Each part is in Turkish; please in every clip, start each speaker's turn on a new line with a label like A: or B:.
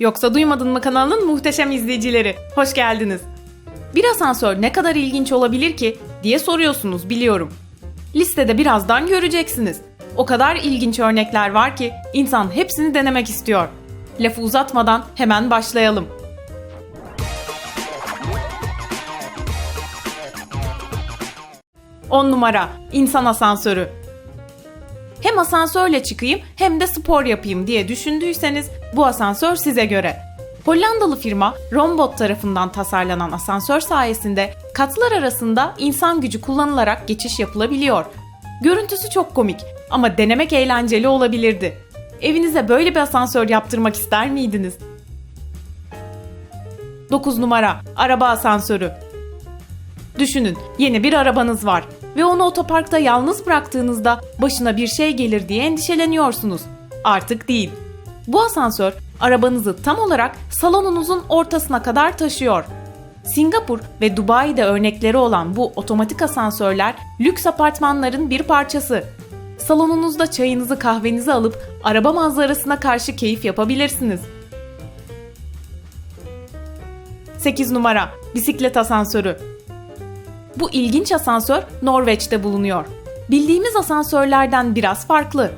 A: Yoksa duymadın mı kanalının muhteşem izleyicileri? Hoş geldiniz. Bir asansör ne kadar ilginç olabilir ki diye soruyorsunuz biliyorum. Listede birazdan göreceksiniz. O kadar ilginç örnekler var ki insan hepsini denemek istiyor. Lafı uzatmadan hemen başlayalım. On numara insan asansörü. Hem asansörle çıkayım hem de spor yapayım diye düşündüyseniz bu asansör size göre. Hollandalı firma Rombot tarafından tasarlanan asansör sayesinde katlar arasında insan gücü kullanılarak geçiş yapılabiliyor. Görüntüsü çok komik ama denemek eğlenceli olabilirdi. Evinize böyle bir asansör yaptırmak ister miydiniz? 9 numara araba asansörü. Düşünün, yeni bir arabanız var ve onu otoparkta yalnız bıraktığınızda başına bir şey gelir diye endişeleniyorsunuz. Artık değil. Bu asansör arabanızı tam olarak salonunuzun ortasına kadar taşıyor. Singapur ve Dubai'de örnekleri olan bu otomatik asansörler lüks apartmanların bir parçası. Salonunuzda çayınızı kahvenizi alıp araba manzarasına karşı keyif yapabilirsiniz. 8 numara bisiklet asansörü. Bu ilginç asansör Norveç'te bulunuyor. Bildiğimiz asansörlerden biraz farklı.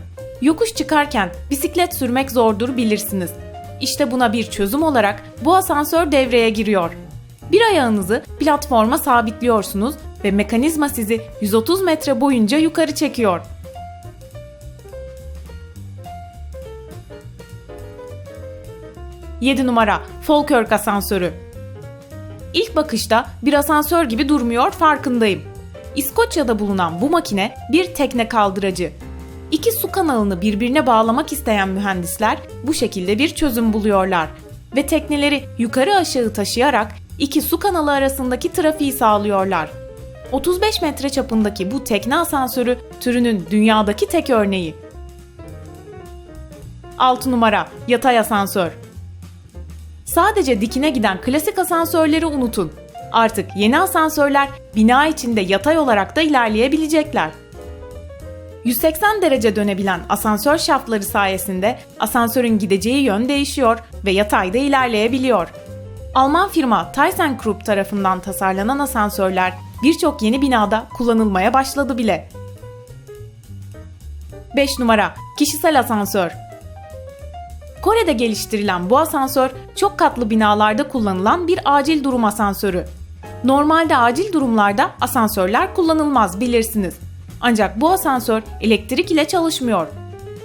A: Yokuş çıkarken bisiklet sürmek zordur bilirsiniz. İşte buna bir çözüm olarak bu asansör devreye giriyor. Bir ayağınızı platforma sabitliyorsunuz ve mekanizma sizi 130 metre boyunca yukarı çekiyor. Yedi numara Falkirk asansörü. Bakışta bir asansör gibi durmuyor farkındayım. İskoçya'da bulunan bu makine bir tekne kaldıracı. İki su kanalını birbirine bağlamak isteyen mühendisler bu şekilde bir çözüm buluyorlar ve tekneleri yukarı aşağı taşıyarak iki su kanalı arasındaki trafiği sağlıyorlar. 35 metre çapındaki bu tekne asansörü türünün dünyadaki tek örneği. 6 numara yatay asansör. Sadece dikine giden klasik asansörleri unutun. Artık yeni asansörler bina içinde yatay olarak da ilerleyebilecekler. 180 derece dönebilen asansör şaftları sayesinde asansörün gideceği yön değişiyor ve yatayda ilerleyebiliyor. Alman firma ThyssenKrupp tarafından tasarlanan asansörler birçok yeni binada kullanılmaya başladı bile. 5 numara kişisel asansör. Kore'de geliştirilen bu asansör çok katlı binalarda kullanılan bir acil durum asansörü. Normalde acil durumlarda asansörler kullanılmaz bilirsiniz. Ancak bu asansör elektrik ile çalışmıyor.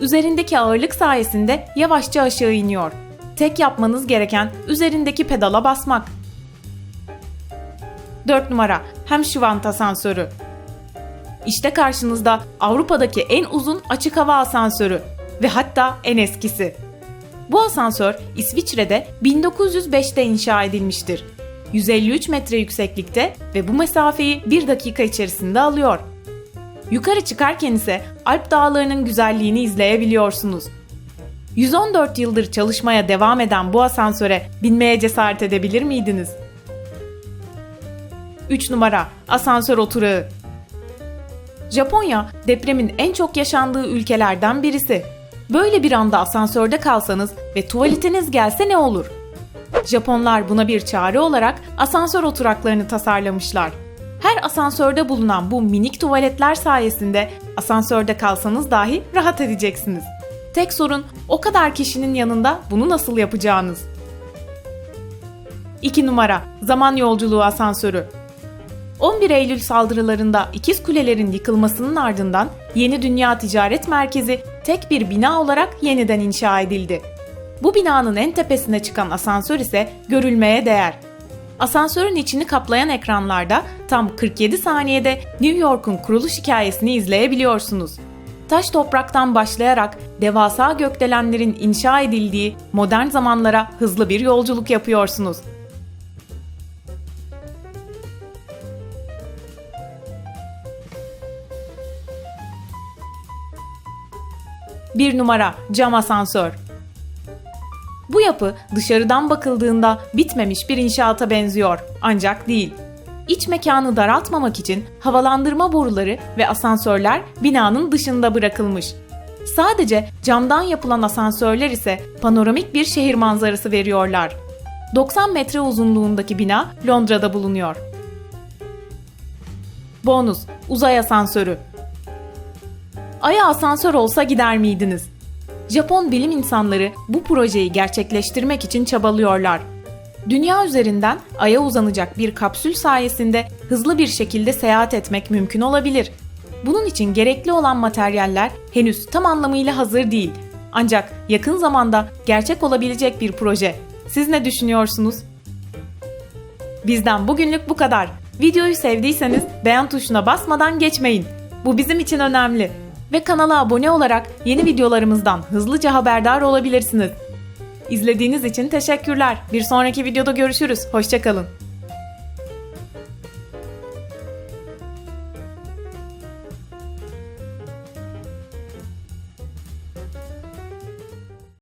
A: Üzerindeki ağırlık sayesinde yavaşça aşağı iniyor. Tek yapmanız gereken üzerindeki pedala basmak. 4 numara Hemschwand asansörü. İşte karşınızda Avrupa'daki en uzun açık hava asansörü ve hatta en eskisi. Bu asansör İsviçre'de 1905'te inşa edilmiştir. 153 metre yükseklikte ve bu mesafeyi 1 dakika içerisinde alıyor. Yukarı çıkarken ise Alp dağlarının güzelliğini izleyebiliyorsunuz. 114 yıldır çalışmaya devam eden bu asansöre binmeye cesaret edebilir miydiniz? 3 numara asansör oturağı. Japonya depremin en çok yaşandığı ülkelerden birisi. Böyle bir anda asansörde kalsanız ve tuvaletiniz gelse ne olur? Japonlar buna bir çare olarak asansör oturaklarını tasarlamışlar. Her asansörde bulunan bu minik tuvaletler sayesinde asansörde kalsanız dahi rahat edeceksiniz. Tek sorun o kadar kişinin yanında bunu nasıl yapacağınız. 2 numara Zaman yolculuğu asansörü. 11 Eylül saldırılarında ikiz kulelerin yıkılmasının ardından Yeni Dünya Ticaret Merkezi tek bir bina olarak yeniden inşa edildi. Bu binanın en tepesine çıkan asansör ise görülmeye değer. Asansörün içini kaplayan ekranlarda tam 47 saniyede New York'un kuruluş hikayesini izleyebiliyorsunuz. Taş topraktan başlayarak devasa gökdelenlerin inşa edildiği modern zamanlara hızlı bir yolculuk yapıyorsunuz. 1 numara cam asansör. Bu yapı dışarıdan bakıldığında bitmemiş bir inşaata benziyor ancak değil. İç mekanı daraltmamak için havalandırma boruları ve asansörler binanın dışında bırakılmış. Sadece camdan yapılan asansörler ise panoramik bir şehir manzarası veriyorlar. 90 metre uzunluğundaki bina Londra'da bulunuyor. Bonus: Uzay asansörü. Ay'a asansör olsa gider miydiniz? Japon bilim insanları bu projeyi gerçekleştirmek için çabalıyorlar. Dünya üzerinden Ay'a uzanacak bir kapsül sayesinde hızlı bir şekilde seyahat etmek mümkün olabilir. Bunun için gerekli olan materyaller henüz tam anlamıyla hazır değil. Ancak yakın zamanda gerçek olabilecek bir proje. Siz ne düşünüyorsunuz? Bizden bugünlük bu kadar. Videoyu sevdiyseniz beğen tuşuna basmadan geçmeyin. Bu bizim için önemli. Ve kanala abone olarak yeni videolarımızdan hızlıca haberdar olabilirsiniz. İzlediğiniz için teşekkürler. Bir sonraki videoda görüşürüz. Hoşçakalın.